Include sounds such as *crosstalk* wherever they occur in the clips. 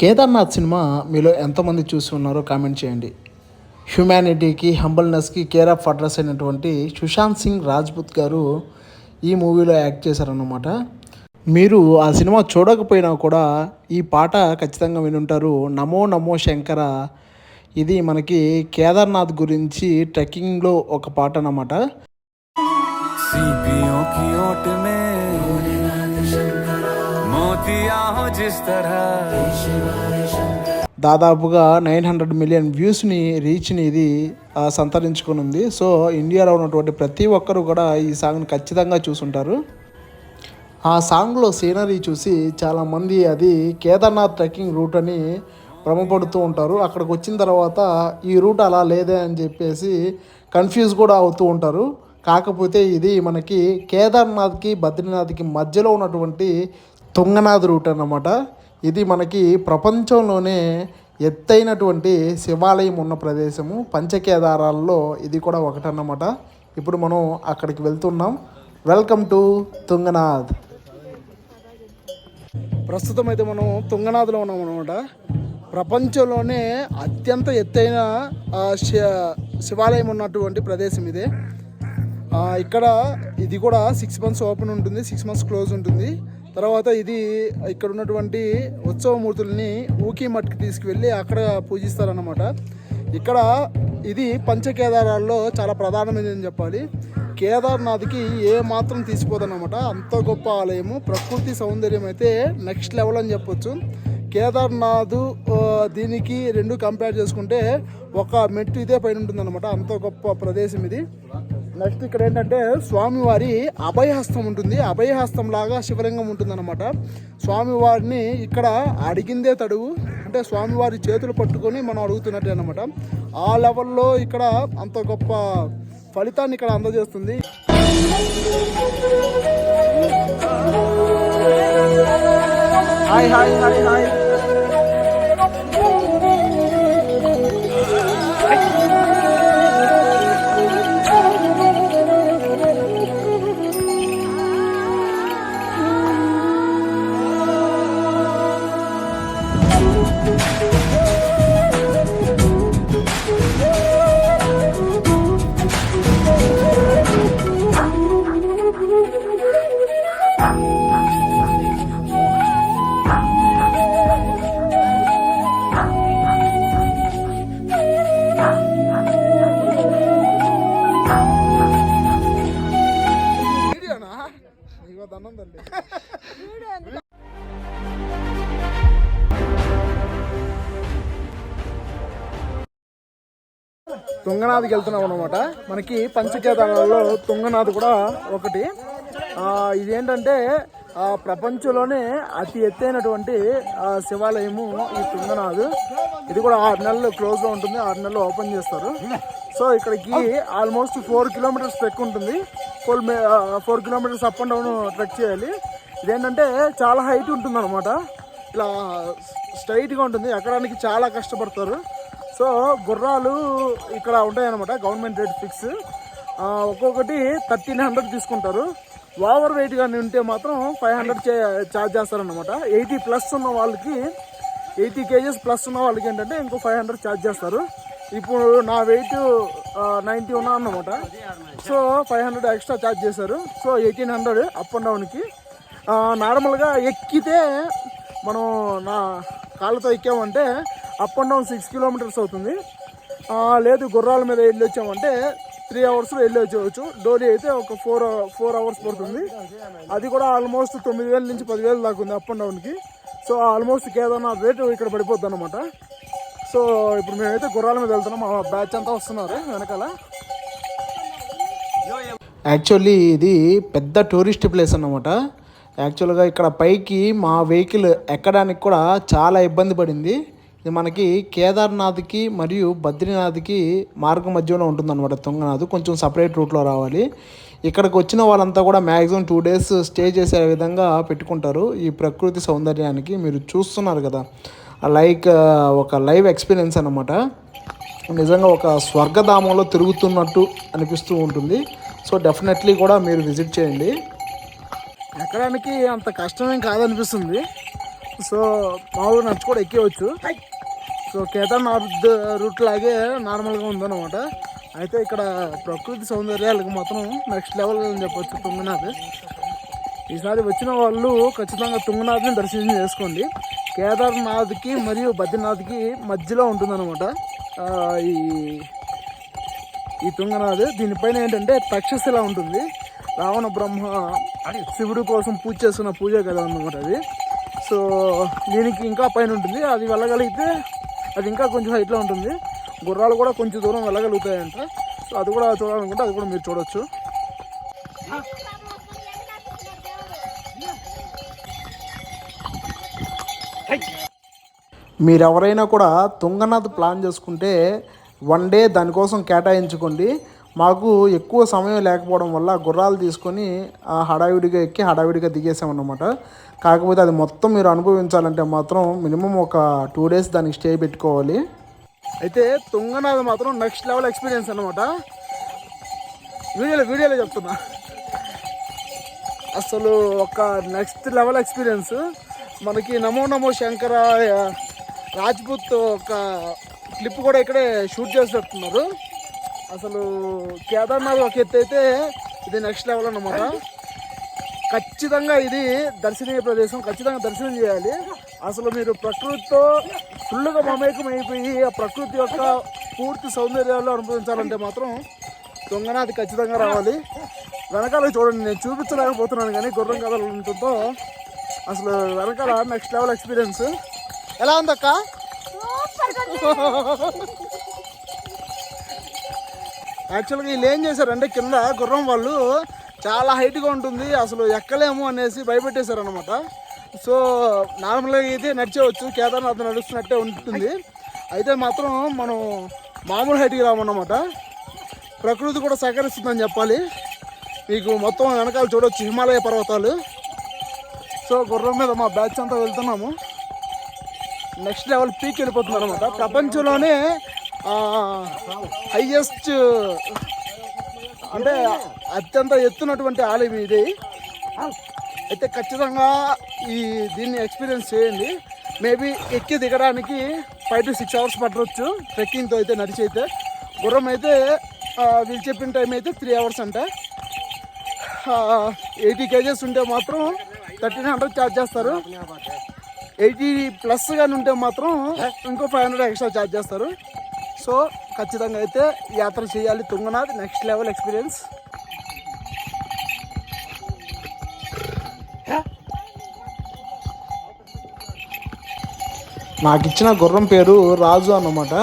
Kedarnath cinema మీలో ఎంతమంది చూసి ఉన్నారో కామెంట్ చేయండి. హ్యుమానిటీకి హంబల్నెస్కి కేర్ ఆఫ్ అడ్రస్ అయినటువంటి సుశాంత్ సింగ్ రాజ్పుత్ గారు ఈ మూవీలో యాక్ట్ చేశారన్నమాట. మీరు ఆ సినిమా చూడకపోయినా కూడా ఈ పాట ఖచ్చితంగా వినుంటారు. నమో నమో శంకర. ఇది మనకి కేదార్నాథ్ గురించి ట్రెక్కింగ్లో ఒక పాట అన్నమాట. దాదాపుగా నైన్ హండ్రెడ్ మిలియన్ వ్యూస్ని రీచ్ని ఇది సంతరించుకుని సంతరించుకొని ఉంది సో ఇండియాలో ఉన్నటువంటి ప్రతి ఒక్కరు కూడా ఈ సాంగ్ని ఖచ్చితంగా చూసుంటారు. ఆ సాంగ్లో సీనరీ చూసి చాలామంది అది కేదార్నాథ్ ట్రెక్కింగ్ రూట్ అని భ్రమపడుతూ ఉంటారు. అక్కడికి వచ్చిన తర్వాత ఈ రూట్ అలా లేదే అని చెప్పేసి కన్ఫ్యూజ్ కూడా అవుతూ ఉంటారు. కాకపోతే ఇది మనకి కేదార్నాథ్కి బద్రీనాథ్కి మధ్యలో ఉన్నటువంటి తుంగనాథ్ రూట్ అన్నమాట. ఇది మనకి ప్రపంచంలోనే ఎత్తైనటువంటి శివాలయం ఉన్న ప్రదేశము. పంచకేదారాల్లో ఇది కూడా ఒకటన్నమాట. ఇప్పుడు మనం అక్కడికి వెళ్తున్నాం. Welcome to Tungnath. ప్రస్తుతం అయితే మనం తుంగనాథ్లో ఉన్నాం అనమాట ప్రపంచంలోనే అత్యంత ఎత్తైన శివాలయం ఉన్నటువంటి ప్రదేశం ఇదే. ఇక్కడ ఇది కూడా సిక్స్ మంత్స్ ఓపెన్ ఉంటుంది. సిక్స్ మంత్స్ క్లోజ్ ఉంటుంది. తర్వాత ఇది ఇక్కడ ఉన్నటువంటి ఉత్సవమూర్తుల్ని ఊకి మట్టికి తీసుకువెళ్ళి అక్కడ పూజిస్తారన్నమాట. ఇక్కడ ఇది పంచకేదారాల్లో చాలా ప్రధానమైనది అని చెప్పాలి. కేదార్నాథ్కి ఏ మాత్రం తీసిపోదన్నమాట. అంత గొప్ప ఆలయము. ప్రకృతి సౌందర్యం అయితే నెక్స్ట్ లెవెల్ అని చెప్పొచ్చు. కేదార్నాథ్ దీనికి రెండు కంపేర్ చేసుకుంటే ఒక మెట్టు ఇదే పైన ఉంటుందన్నమాట. అంత గొప్ప ప్రదేశం ఇది. నెక్స్ట్ ఇక్కడ ఏంటంటే స్వామివారి అభయహస్తం ఉంటుంది. అభయహస్తం లాగా శివలింగం ఉంటుందన్నమాట. స్వామివారిని ఇక్కడ అడిగిందే తడువు. అంటే స్వామివారి చేతులు పట్టుకొని మనం అడుగుతున్నట్టే అనమాట ఆ లెవెల్లో ఇక్కడ అంత గొప్ప ఫలితాన్ని ఇక్కడ అందజేస్తుంది. Hi hi hi hi. తుంగనాథ్కి వెళ్తున్నాం అనమాట మనకి పంచకేదారాల్లో తుంగనాథ్ కూడా ఒకటి. ఇదేంటంటే ప్రపంచంలోనే అతి ఎత్తైనటువంటి శివాలయము ఈ తుంగనాథ్ ఇది కూడా ఆరు నెలలు క్లోజ్లో ఉంటుంది ఆరు నెలలు ఓపెన్ చేస్తారు. సో ఇక్కడికి ఆల్మోస్ట్ ఫోర్ కిలోమీటర్స్ ట్రెక్ ఉంటుంది. Four four kilometres up and down trek చేయాలి. ఇదేంటంటే చాలా హైట్ ఉంటుంది అనమాట ఇలా స్ట్రైట్గా ఉంటుంది ఎక్కడానికి చాలా కష్టపడతారు. సో గుర్రాలు ఇక్కడ ఉంటాయన్నమాట గవర్నమెంట్ రేట్ ఫిక్స్ ఒక్కొక్కటి థర్టీన్ హండ్రెడ్ తీసుకుంటారు. ఓవర్ వెయిట్ కానీ ఉంటే మాత్రం ఫైవ్ హండ్రెడ్ ఛార్జ్ చేస్తారనమాట ఎయిటీ ప్లస్ ఉన్న వాళ్ళకి ఎయిటీ కేజెస్ ప్లస్ ఉన్న వాళ్ళకి ఏంటంటే ఇంకో ఫైవ్ హండ్రెడ్ ఛార్జ్ చేస్తారు. ఇప్పుడు నా వెయిట్ నైంటీ ఉన్నా అన్నమాట. So five hundred extra charge చేశారు. So eighteen hundred up and డౌన్కి నార్మల్గా ఎక్కితే మనం నా కాళ్ళతో ఎక్కామంటే up and down six kilometres అవుతుంది. లేదు గుర్రాల మీద వెళ్ళి వచ్చామంటే త్రీ అవర్స్లో వెళ్ళి వచ్చేవచ్చు డోలీ అయితే ఒక ఫోర్ ఫోర్ అవర్స్ పడుతుంది. అది కూడా ఆల్మోస్ట్ తొమ్మిది వేల నుంచి పదివేల దాకా ఉంది అప్ అండ్ డౌన్కి సో ఆల్మోస్ట్ కేదార్నాథ్ రేటు ఇక్కడ పడిపోద్ది అనమాట సో ఇప్పుడు మేమైతే గుర్రాల మీద వెళ్తున్నాం. మా బ్యాచ్ అంతా వస్తున్నారు వెనకాల. యాక్చువల్లీ ఇది పెద్ద టూరిస్ట్ ప్లేస్ అన్నమాట. యాక్చువల్గా ఇక్కడ పైకి మా వెహికల్ ఎక్కడానికి కూడా చాలా ఇబ్బంది పడింది. ఇది మనకి కేదార్నాథ్కి మరియు బద్రీనాథ్కి మార్గ మధ్యలో ఉంటుందన్నమాట తుంగనాథ్. కొంచెం సపరేట్ రూట్లో రావాలి. ఇక్కడికి వచ్చిన వాళ్ళంతా కూడా మ్యాక్సిమం టూ డేస్ స్టే చేసే విధంగా పెట్టుకుంటారు. ఈ ప్రకృతి సౌందర్యానికి మీరు చూస్తున్నారు కదా. లైక్ ఒక లైవ్ ఎక్స్పీరియన్స్ అనమాట నిజంగా ఒక స్వర్గధామంలో తిరుగుతున్నట్టు అనిపిస్తూ ఉంటుంది. సో డెఫినెట్లీ కూడా మీరు విజిట్ చేయండి. ఎక్కడానికి అంత కష్టమేం కాదనిపిస్తుంది. సో మామూలు నడిచి కూడా ఎక్కేవచ్చు సో కేదార్నాథ్ రూట్ లాగే నార్మల్గా ఉందన్నమాట. అయితే ఇక్కడ ప్రకృతి సౌందర్యాలకు మాత్రం నెక్స్ట్ లెవెల్ అని చెప్పొచ్చు తుంగనాథ్. ఈసారి వచ్చిన వాళ్ళు ఖచ్చితంగా తుంగనాథ్ని దర్శనం చేసుకోండి. కేదార్నాథ్కి మరియు బద్రీనాథ్కి మధ్యలో ఉంటుందన్నమాట. ఈ ఈ తుంగనాథ్. దీనిపైన ఏంటంటే తక్షశిల ఉంటుంది. రావణ బ్రహ్మ శివుడు కోసం పూజ చేస్తున్న పూజ కదా అన్నమాట అది. సో దీనికి ఇంకా పైన ఉంటుంది. అది వెళ్ళగలిగితే అది ఇంకా కొంచెం హైట్లో ఉంటుంది. గుర్రాలు కూడా కొంచెం దూరం వెళ్ళగలుగుతాయంట. సో అది కూడా చూడాలనుకుంటే అది కూడా మీరు చూడొచ్చు. మీరు ఎవరైనా కూడా తుంగనాథ్ ప్లాన్ చేసుకుంటే వన్ డే దానికోసం కేటాయించుకోండి. మాకు ఎక్కువ సమయం లేకపోవడం వల్ల గుర్రాలు తీసుకొని ఆ హడావిడిగా ఎక్కి హడావిడిగా దిగేసామన్నమాట. కాకపోతే అది మొత్తం మీరు అనుభవించాలంటే మాత్రం మినిమం ఒక టూ డేస్ దానికి స్టే పెట్టుకోవాలి. అయితే తుంగనాథ మాత్రం నెక్స్ట్ లెవెల్ ఎక్స్పీరియన్స్ అనమాట వీడియోలో వీడియోలో చెప్తున్నా. అసలు ఒక నెక్స్ట్ లెవెల్ ఎక్స్పీరియన్స్. మనకి నమో నమో శంకర రాజ్పూత్ రాజ్పుత్ ఒక క్లిప్ కూడా ఇక్కడే షూట్ చేసి పెడుతున్నారు. అసలు కేదార్నాథ్ ఒక ఎత్తు అయితే ఇది నెక్స్ట్ లెవెల్ అన్నమాట. ఖచ్చితంగా ఇది దర్శనీయ ప్రదేశం ఖచ్చితంగా దర్శనం చేయాలి. అసలు మీరు ప్రకృతితో ఫుల్గా మమేకం అయిపోయి ఆ ప్రకృతి యొక్క పూర్తి సౌందర్యాలు అనుభవించాలంటే మాత్రం దొంగనాథ్ ఖచ్చితంగా రావాలి. వెనకాల చూడండి నేను చూపించలేకపోతున్నాను కానీ గుర్రం కథలు ఉంటుందో. అసలు వెనకాల నెక్స్ట్ లెవెల్ ఎక్స్పీరియన్స్ ఎలా ఉందక్క? *laughs* యాక్చువల్గా వీళ్ళు ఏం చేశారంటే కింద గుర్రం వాళ్ళు చాలా హైట్గా ఉంటుంది అసలు ఎక్కలేము అనేసి భయపెట్టేశారనమాట సో నార్మల్గా అయితే నడిచేవచ్చు కేదార్నాథ్ నడుస్తున్నట్టే ఉంటుంది. అయితే మాత్రం మనం మామూలు హైట్కి రామన్నమాట. ప్రకృతి కూడా సహకరిస్తుందని చెప్పాలి. మీకు మొత్తం వెనకాల చూడవచ్చు హిమాలయ పర్వతాలు. సో గుర్రం మీద మా బ్యాచ్ అంతా వెళ్తున్నాము. నెక్స్ట్ లెవెల్ పీక్ వెళ్ళిపోతుంది అనమాట ప్రపంచంలోనే హైయెస్ట్ అంటే అత్యంత ఎత్తున్నటువంటి ఆలయం ఇది. అయితే ఖచ్చితంగా ఈ దీన్ని ఎక్స్పీరియన్స్ చేయండి. మేబీ ఎక్కి దిగడానికి ఫైవ్ టు సిక్స్ అవర్స్ పట్టవచ్చు ట్రెక్కింగ్తో అయితే నడిచి అయితే. గుర్రం అయితే వీళ్ళు చెప్పిన టైం అయితే త్రీ అవర్స్ అంట. ఎయిటీ కేజెస్ ఉంటే మాత్రం థర్టీన్ హండ్రెడ్ ఛార్జ్ చేస్తారు. ఎయిటీ ప్లస్ కానీ ఉంటే మాత్రం ఇంకో ఫైవ్ హండ్రెడ్ ఎక్స్ట్రా ఛార్జ్ చేస్తారు. సో ఖచ్చితంగా అయితే యాత్ర చేయాలి తుంగనాథ్. నెక్స్ట్ లెవెల్ ఎక్స్పీరియన్స్ నాకు ఇచ్చిన గుర్రం పేరు రాజు అన్నమాట.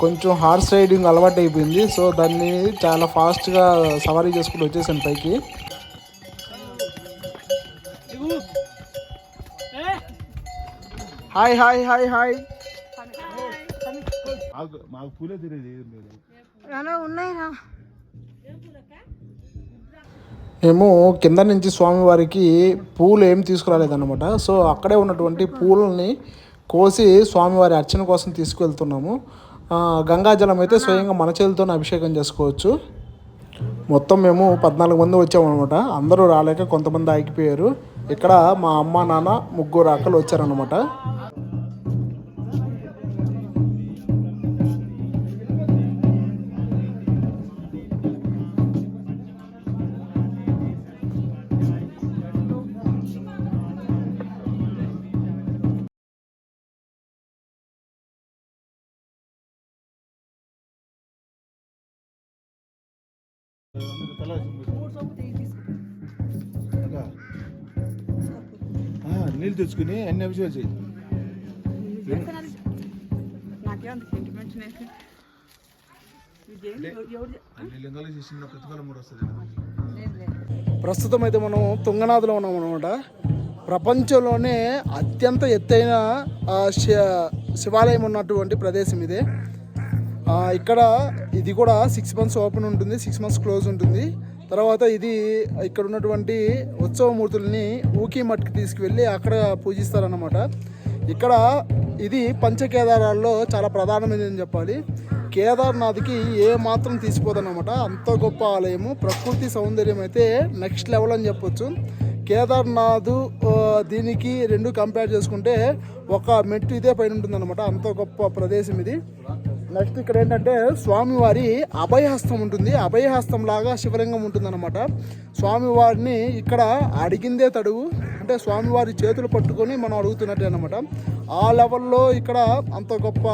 కొంచెం హార్స్ రైడింగ్ అలవాటు అయిపోయింది. సో దాన్ని చాలా ఫాస్ట్గా సవారీ చేసుకుంటూ వచ్చేసాను పైకి. హాయ్ హాయ్ హాయ్ హాయ్ మాకు పూలే తెలియదు ఏం లేదు. మేము కింద నుంచి స్వామివారికి పూలు ఏం తీసుకురాలేదన్నమాట. సో అక్కడే ఉన్నటువంటి పూలని కోసి స్వామివారి అర్చన కోసం తీసుకువెళ్తున్నాము. ఆ, గంగాజలం అయితే స్వయంగా మన చేతితోనే అభిషేకం చేసుకోవచ్చు. మొత్తం మేము పద్నాలుగు మంది వచ్చామన్నమాట. అందరూ రాలేక కొంతమంది ఆగిపోయారు. ఇక్కడ మా అమ్మ నాన్న ముగ్గురు అక్కలు వచ్చారన్నమాట. నీళ్ళు తెచ్చుకుని అన్ని అభిషేకాలు చేయి ప్రస్తుతం అయితే మనం తుంగనాథ్లో ఉన్నాం అనమాట ప్రపంచంలోనే అత్యంత ఎత్తైన శివాలయం ఉన్నటువంటి ప్రదేశం ఇదే. ఇక్కడ ఇది కూడా సిక్స్ మంత్స్ ఓపెన్ ఉంటుంది సిక్స్ మంత్స్ క్లోజ్ ఉంటుంది. తర్వాత ఇది ఇక్కడ ఉన్నటువంటి ఉత్సవమూర్తుల్ని ఊకి మట్టుకు తీసుకువెళ్ళి అక్కడ పూజిస్తారన్నమాట. ఇక్కడ ఇది పంచకేదారాల్లో చాలా ప్రధానమైనదని చెప్పాలి. కేదార్నాథ్కి ఏ మాత్రం తీసిపోదన్నమాట. అంత గొప్ప ఆలయము. ప్రకృతి సౌందర్యం అయితే నెక్స్ట్ లెవెల్ అని చెప్పొచ్చు. కేదార్నాథ్ దీనికి రెండు కంపేర్ చేసుకుంటే ఒక మెట్టు ఇదే పైన ఉంటుందన్నమాట. అంత గొప్ప ప్రదేశం ఇది. నెక్స్ట్ ఇక్కడ ఏంటంటే స్వామివారి అభయహస్తం ఉంటుంది. అభయహస్తం లాగా శివలింగం ఉంటుందన్నమాట. స్వామివారిని ఇక్కడ అడిగిందే తడువు. అంటే స్వామివారి చేతులు పట్టుకొని మనం అడుగుతున్నట్టే అనమాట ఆ లెవెల్లో ఇక్కడ అంత గొప్ప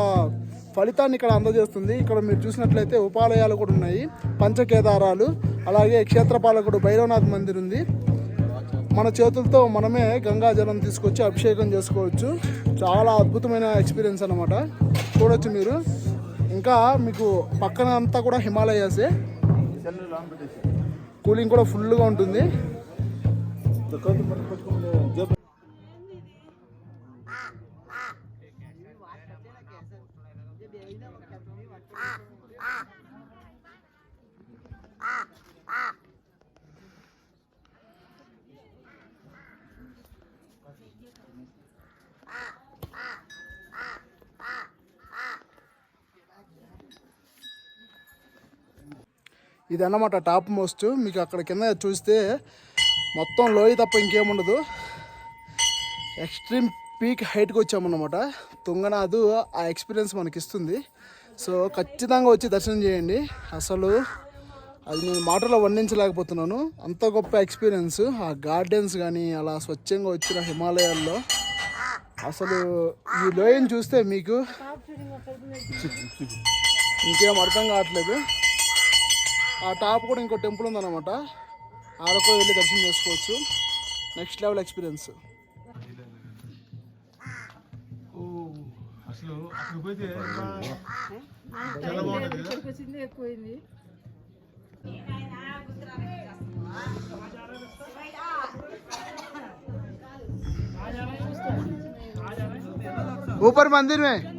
ఫలితాన్ని ఇక్కడ అందజేస్తుంది. ఇక్కడ మీరు చూసినట్లయితే ఉపాలయాలు కూడా ఉన్నాయి. పంచకేదారాలు అలాగే క్షేత్రపాలకుడు భైరవనాథ్ మందిర్ ఉంది. మన చేతులతో మనమే గంగా జలం తీసుకొచ్చి అభిషేకం చేసుకోవచ్చు. చాలా అద్భుతమైన ఎక్స్పీరియన్స్ అనమాట చూడొచ్చు మీరు. ఇంకా మీకు పక్కన అంతా కూడా హిమాలయాసే. కూలింగ్ కూడా ఫుల్గా ఉంటుంది. ఇది అన్నమాట టాప్ మోస్ట్. మీకు అక్కడ కింద చూస్తే మొత్తం లోయ తప్ప ఇంకేముండదు ఎక్స్ట్రీమ్ పీక్ హైట్కి వచ్చామన్నమాట. తుంగనాథ్ ఆ ఎక్స్పీరియన్స్ మనకి ఇస్తుంది సో ఖచ్చితంగా వచ్చి దర్శనం చేయండి. అసలు అది నేను మాటలో వర్ణించలేకపోతున్నాను. అంత గొప్ప ఎక్స్పీరియన్స్. ఆ గార్డెన్స్ కానీ అలా స్వచ్ఛంగా వచ్చిన హిమాలయాల్లో అసలు ఈ లోయని చూస్తే మీకు ఇంకేం అర్థం కావట్లేదు. ఆ టాప్ కూడా ఇంకో టెంపుల్ ఉందన్నమాట ఆడ కూడా వెళ్ళి దర్శనం చేసుకోవచ్చు నెక్స్ట్ లెవెల్ ఎక్స్పీరియన్స్ ఓ అసలు అక్కడ పోతే చాలా బాగుంటుంది కదా వచ్చింది ఎక్కువైంది ऊपर मंदिर में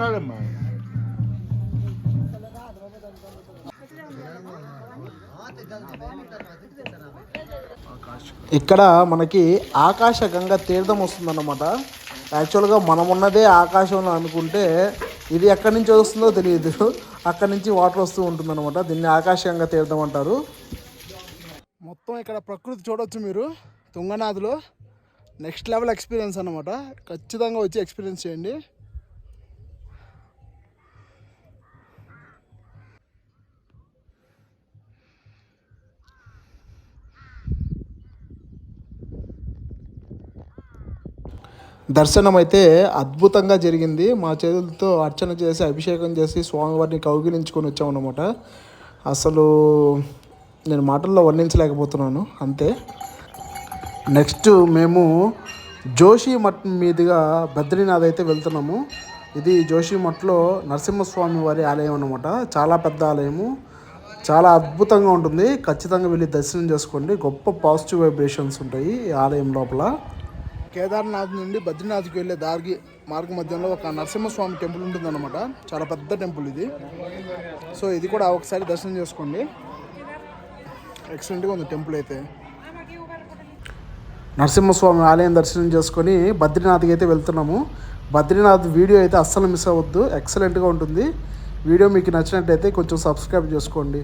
కాదమ్మా. ఇక్కడ మనకి ఆకాశ గంగ తీర్థం వస్తుందన్నమాట. యాక్చువల్గా మనం ఉన్నదే ఆకాశంలో అనుకుంటే ఇది ఎక్కడి నుంచి వస్తుందో తెలియదు. అక్కడి నుంచి వాటర్ వస్తూ ఉంటుందన్నమాట. దీన్ని ఆకాశగంగా తీర్థం అంటారు. మొత్తం ఇక్కడ ప్రకృతి చూడొచ్చు మీరు తుంగనాథ్లో. నెక్స్ట్ లెవెల్ ఎక్స్పీరియన్స్ అనమాట ఖచ్చితంగా వచ్చి ఎక్స్పీరియన్స్ చేయండి. దర్శనం అయితే అద్భుతంగా జరిగింది. మా చేతులతో అర్చన చేసి అభిషేకం చేసి స్వామివారిని కౌగిలించుకొని వచ్చామన్నమాట అసలు నేను మాటల్లో వర్ణించలేకపోతున్నాను. అంతే. నెక్స్ట్ మేము జోషి మఠ్ మీదుగా బద్రీనాథ్ అయితే వెళ్తున్నాము. ఇది జోషి మఠ్లో నరసింహస్వామి వారి ఆలయం అనమాట చాలా పెద్ద ఆలయము. చాలా అద్భుతంగా ఉంటుంది. ఖచ్చితంగా వెళ్ళి దర్శనం చేసుకోండి. గొప్ప పాజిటివ్ వైబ్రేషన్స్ ఉంటాయి ఈ ఆలయం లోపల. కేదార్నాథ్ నుండి బద్రీనాథ్కి వెళ్ళే దారి మార్గ మధ్యంలో ఒక నరసింహస్వామి టెంపుల్ ఉంటుందన్నమాట. చాలా పెద్ద టెంపుల్ ఇది. సో ఇది కూడా ఒకసారి దర్శనం చేసుకోండి. ఎక్సలెంట్గా ఉంది టెంపుల్ అయితే. నరసింహస్వామి ఆలయం దర్శనం చేసుకొని బద్రీనాథ్కి అయితే వెళ్తున్నాము. బద్రీనాథ్ వీడియో అయితే అస్సలు మిస్ అవ్వద్దు. ఎక్సలెంట్గా ఉంటుంది. వీడియో మీకు నచ్చినట్టయితే కొంచెం సబ్స్క్రైబ్ చేసుకోండి.